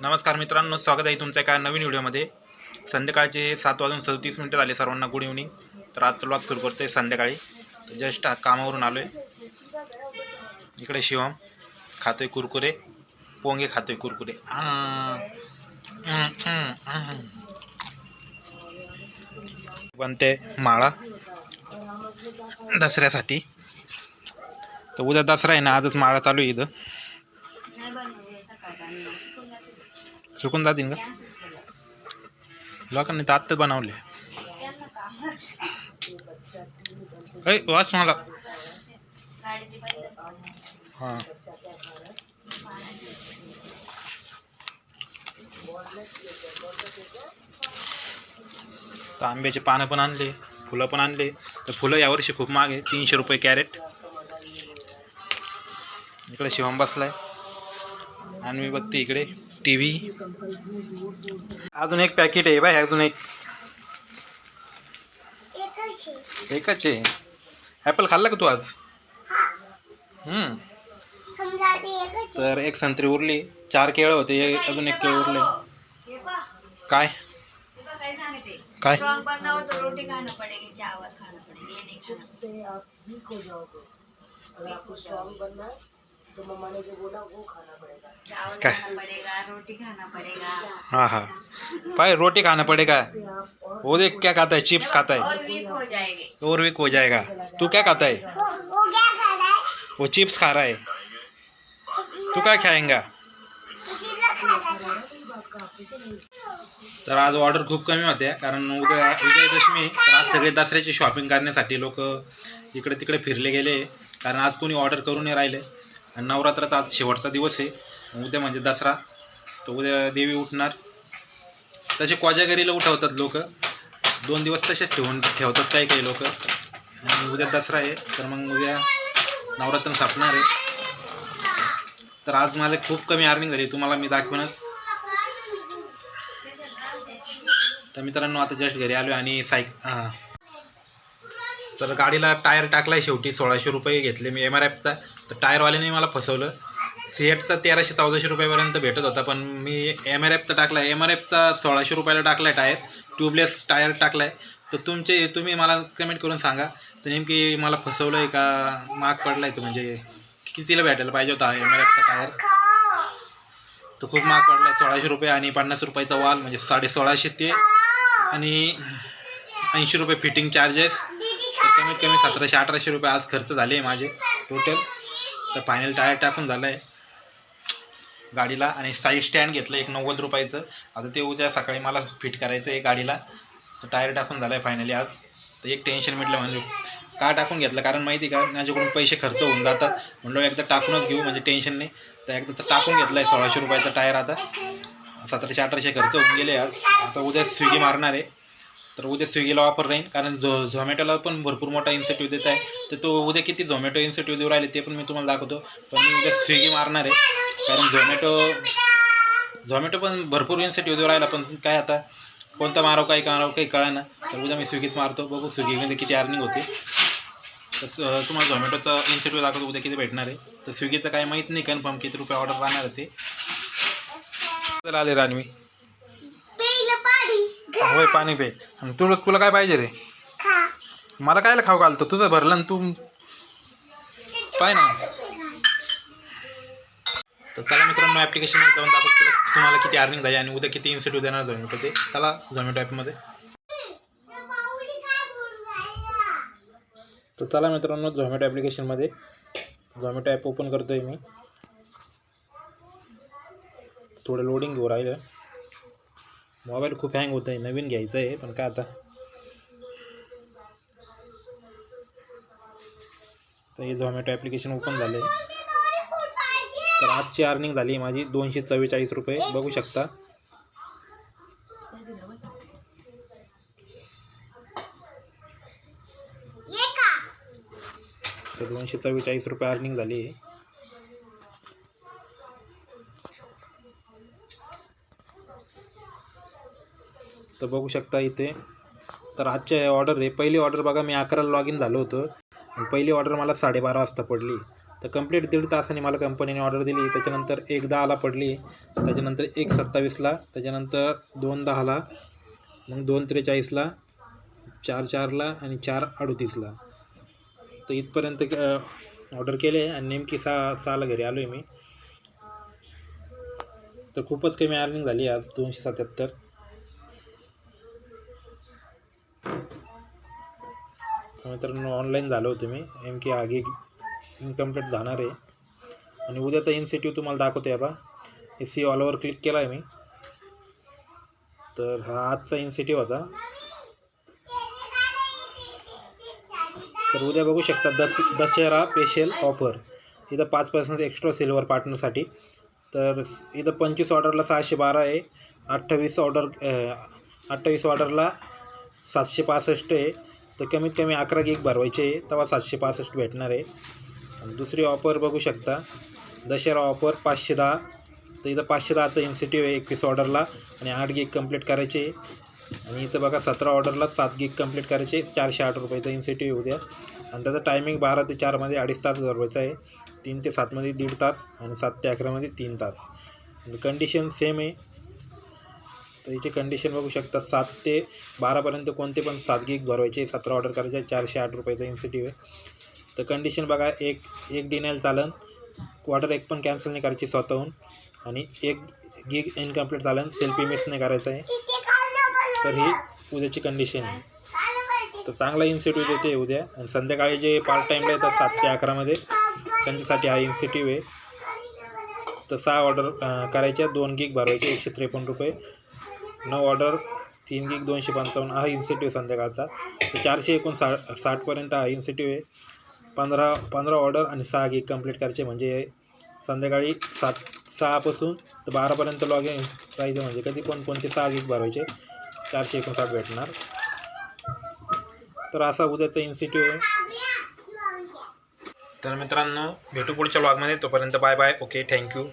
नमस्कार मित्रांनो स्वागत आहे तुमच्या एका नवीन व्हिडिओमध्ये. संध्याकाळचे सात वाजून सदतीस मिनिटं झाले सर्वांना गुड इव्हनिंग. तर आजचा ब्लॉग सुरू करतो आहे संध्याकाळी जस्ट कामावरून आलो आहे इकडे शिवम खातो आहे कुरकुरे. पोंगे खातो आहे कुरकुरे बनते माळा दसऱ्यासाठी. तर उद्या दसरा आहे ना आजच माळा चालू आहे इथं. सुकून जातील का? लोकांनी तर आत्ता बनवले. ऐ वाच मला हां. तर आंब्याचे पानं पण आणले फुलं पण आणले. तर फुलं यावर्षी खूप महाग आहे तीनशे रुपये कॅरेट. इकडे शिवम बसलाय. आणि मी बघते इकडे. टी व्ही अजून एक पॅकेट आहे बाय अजून एक. एकच आहे. ॲपल खाल्ला का तू आज? हम्म. तर एक संत्री उरली. चार केळं होते एक- अजून एक केळं उरले. काय? काय? स्ट्रॉन्ग हो तो रोटी खाना पड़ेगी चावल खाना पड़ेगा। चावल क्या? खाना पड़ेगा रोटी खाना पड़ेगा। हाँ हाँ. भाई रोटी खाना पड़ेगा? वो देख क्या खाता है चिप्स खाता है और वीक हो जाएंगे। और वीक हो जाएगा। तू क्या खाता है वो चिप्स खा रहा है। तू काय खाएंगा? तर आज ऑर्डर खूप कमी होत्या कारण उद्या विजयादशमी आहे. तर आज सगळे दसऱ्याची शॉपिंग करण्यासाठी लोक इकडे तिकडे फिरले गेले कारण आज कोणी ऑर्डर करू नाही राहिले. आणि नवरात्राचा आज शेवटचा दिवस आहे. उद्या म्हणजे दसरा. तर उद्या देवी उठणार. तसे कोजागरीला उठवतात लोक. दोन दिवस तसेच ठेवून ठेवतात काही काही लोक. आणि उद्या दसरा आहे. तर मग उद्या नवरात्र सापणार आहे. तर आज मला खूप कमी अर्निंग झाली. तुम्हाला मी दाखवूनच. तर मित्रांनो आता जस्ट घरी आलो आणि सायक हां. तर गाडीला टायर टाकलाय शेवटी. सोळाशे रुपये घेतले मी एम आर एफचा तर टायरवाल्याने मला फसवलं. सिएटचा तेराशे चौदाशे रुपयापर्यंत भेटत होता पण मी एम आर एफचा टाकला आहे एम आर एफचा सोळाशे रुपयाला टाकला आहे टायर. ट्यूबलेस टायर टाकला आहे तर तुमचे तुम्ही मला कमेंट करून सांगा. तर नेमकी मला फसवलं आहे का? माग आहे तो म्हणजे कितीला भेटायला पाहिजे होता एम आर एफचा टायर? तो खूप महाग पडला आहे सोळाशे रुपये आणि पन्नास रुपयाचा वाल म्हणजे साडे सोळाशे ते. आणि ऐंशी रुपये फिटिंग चार्जेस तर कमीत कमी सतराशे अठराशे रुपये आज खर्च झाले माझे टोटल तर फायनल टायर टाकून झालं आहे गाडीला आणि साईड स्टँड घेतलं एक नव्वद रुपयाचं. आता ते उद्या सकाळी मला फिट करायचं आहे गाडीला. तर टायर टाकून झालं आहे फायनली आज. तर एक टेन्शन मिटलं म्हणजे का टाकून घेतलं? कारण माहिती का माझ्याकडून पैसे खर्च होऊन जातात. म्हणलं एकदा टाकूनच घेऊ म्हणजे टेन्शन नाही. तर एकदा तर टाकून घेतलं आहे सोळाशे रुपयाचा टायर आता. सतराशे अठराशे खर्च होऊन गेले आज. आता उद्या स्विगी मारणार आहे. तर उद्या स्विगीला ऑफर राहील. कारण झो झोमॅटोला पण भरपूर मोठा इन्सेटिव्ह देत आहे. तर तो उद्या किती झोमॅटो इन्सेटिव्ह देऊ राहिले ते पण मी तुम्हाला दाखवतो. पण मी उद्या स्विगी मारणार आहे. कारण झोमॅटो झोमॅटो पण भरपूर इन्सेटिव्ह देऊ राहिला पण काय आता? कोणता मारव काही मारावं काही कळा तर उद्या मी स्विगीच मारतो. बघू स्विगीमध्ये किती अर्निंग होते. तर तुम्हाला झोमॅटोचा इन्सेटिव्ह दाखवतो उद्या किती भेटणार आहे. तर स्विगीचं काय माहीत नाही. कन्फर्म किती रुपये ऑर्डर राहणार आहे ते. चला आले रानवी. होय पाणी पे. आणि तुला तुला काय पाहिजे रे? मला कायला खाऊ घालतो? तुझं भरलं तू पाय ना. तर चला मित्रांनो ॲप्लिकेशन जाऊन दाखवतो तुम्हाला किती अर्निंग झाली आणि उद्या किती इन्सेटिव्ह देणार झोमॅटो ते. चला झोमॅटो ॲपमध्ये तर चला मित्रांनो झोमॅटो ॲप्लिकेशनमध्ये झोमॅटो ॲप ओपन करतो आहे मी. थोडं लोडिंग घेऊ राहिलं. मोबाईल खूप हँग होत आहे नवीन घ्यायचं आहे पण काय आता? तर हे झोमॅटो ॲप्लिकेशन ओपन झालं आहे तर आजची अर्निंग झाली आहे माझी दोनशे चव्वेचाळीस रुपये. बघू शकता. तर दोनशे चव्वेचाळीस रुपये अर्निंग झाली आहे. तर बघू शकता इथे. तर आजच्या ऑर्डर आहे पहिली ऑर्डर बघा मी अकराला लॉग इन झालो होतो. आणि पहिली ऑर्डर मला साडेबारा वाजता पडली. तर कंप्लीट दीड तासाने मला कंपनीने ऑर्डर दिली. त्याच्यानंतर एक दहाला पडली. त्याच्यानंतर एक सत्तावीसला त्याच्यानंतर दोन दहाला मग दोन त्रेचाळीसला चार चारला आणि चार अडतीसला. तर इथपर्यंत ऑर्डर केले आणि नेमकी सहा सहाला घरी आलो आहे मी. तर खूपच कमी अर्निंग झाली आज दोनशे सत्याहत्तर. तर मित्रांनो ऑनलाईन झालो होतो मी. की आगे इनकम्प्लीट जाणार आहे. आणि उद्याचा इन्सेटिव्ह तुम्हाला दाखवतो आहे बा. ए सी ऑलवर क्लिक केला आहे मी. तर हा आजचा इन्सेटिव्ह होता. तर उद्या बघू शकता दस दशहरा स्पेशल ऑफर इथं पाच पर्सेंट एक्स्ट्रा सिल्वर पार्टनरसाठी तर इथं पंचवीस ऑर्डरला सहाशे बारा आहे. अठ्ठावीस ऑर्डर अठ्ठावीस ऑर्डरला सातशे पासष्ट आहे. तर कमीत कमी अकरा गिग भरवायचे आहे तेव्हा सातशे पासष्ट भेटणार आहे. दुसरी ऑफर बघू शकता. दशहरा ऑफर पाचशे दहा. तर इथं पाचशे दहाचं इन्सेटिव्ह आहे एकवीस ऑर्डरला. आणि आठ गिग कंप्लीट करायचे आहे. आणि इथं बघा सतरा ऑर्डरला सात गिग कंप्लीट करायचे चारशे आठ रुपयाचा इन्सेटिव्ह उद्या आणि त्याचं टायमिंग बारा ते चारमध्ये अडीच तास गरवायचा आहे. तीन ते सातमध्ये दीड तास आणि सात ते अकरामध्ये तीन तास. कंडिशन सेम आहे. तर याची कंडिशन बघू शकता सात ते बारापर्यंत कोणते पण सात गिग भरवायचे सतरा ऑर्डर करायचे चारशे आठ रुपयाचा इन्सेटिव्ह आहे. तर कंडिशन बघा एक एक डिनाईल चालन क्वार्टर एक पण कॅन्सल नाही करायची स्वतःहून. आणि एक गिग इनकम्प्लीट चालन सेल्फी मिस नाही करायचं आहे. तर ही उद्याची कंडिशन आहे. तर चांगला इन्सेटिव्ह देते उद्या. आणि संध्याकाळी जे पार्ट टाईमला येतात सात ते अकरामध्ये त्यांच्यासाठी हा इन्सेटिव्ह आहे. तर सहा ऑर्डर करायच्या दोन गिग भरवायचे एकशे त्रेपन्न रुपये. नऊ ऑर्डर तीन गिग दोनशे पंचावन्न हा इन्सेटिव्ह संध्याकाळचा. तर चारशे एकोणसा साठपर्यंत हा इन्सेटिव्ह आहे. पंधरा पंधरा ऑर्डर आणि सहा गिग कंप्लीट करायचे म्हणजे संध्याकाळी सात सहापासून तर बारापर्यंत लॉग इन राहायचं म्हणजे कधी पण कोणते सहा गिग भरवायचे. चारशे एकोणसाठ भेटणार. तर असा उद्याचा इन्स्टिट्यूट आहे. तर मित्रांनो भेटू पुढच्या ब्लॉगमध्ये तोपर्यंत बाय बाय. Okay thank you